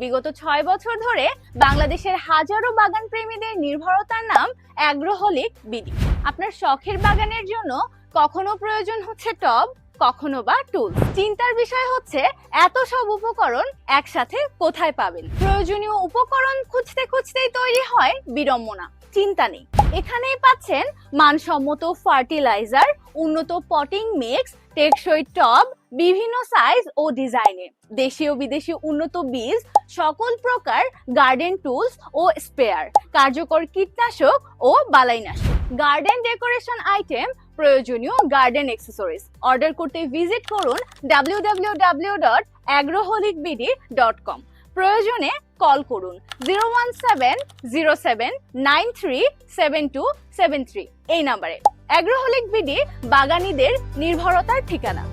বিগত ছয় বছর ধরে বাংলাদেশের হাজারো বাগান প্রেমীদের নির্ভরতার নাম অ্যাগ্রোহলিক বিডি। আপনার শখের বাগানের জন্য কখনো প্রয়োজন হচ্ছে টব, কখনো বা টুল চিন্তার বিষয় হচ্ছে এত সব উপকরণ একসাথে কোথায় পাবেন? প্রয়োজনীয় উপকরণ খুঁজতে খুঁজতেই তৈরি হয় বিড়ম্বনা, চিন্তা নেই। এখানেই পাচ্ছেন মানসম্মত ফার্টিলাইজার, উন্নত পটিং মিক্স, টেকসই টব বিভিন্ন সাইজ ও ডিজাইনের দেশীয় বিদেশি উন্নত বীজ, সকল প্রকার গার্ডেন টুলস ও স্পেয়ার কার্যকর কীটনাশক ও বালাইনাশক। গার্ডেন ডেকোরেশন আইটেম প্রয়োজনীয় গার্ডেন অ্যাক্সেসরিজ অর্ডার করতে ভিজিট করুন www.agroholicbd.com প্রয়োজনে কল করুন zero one seven zero seven nine three seven two seven three এই নাম্বারে অ্যাগ্রোহলিক বিডি বাগানীদের নির্ভরতার ঠিকানা।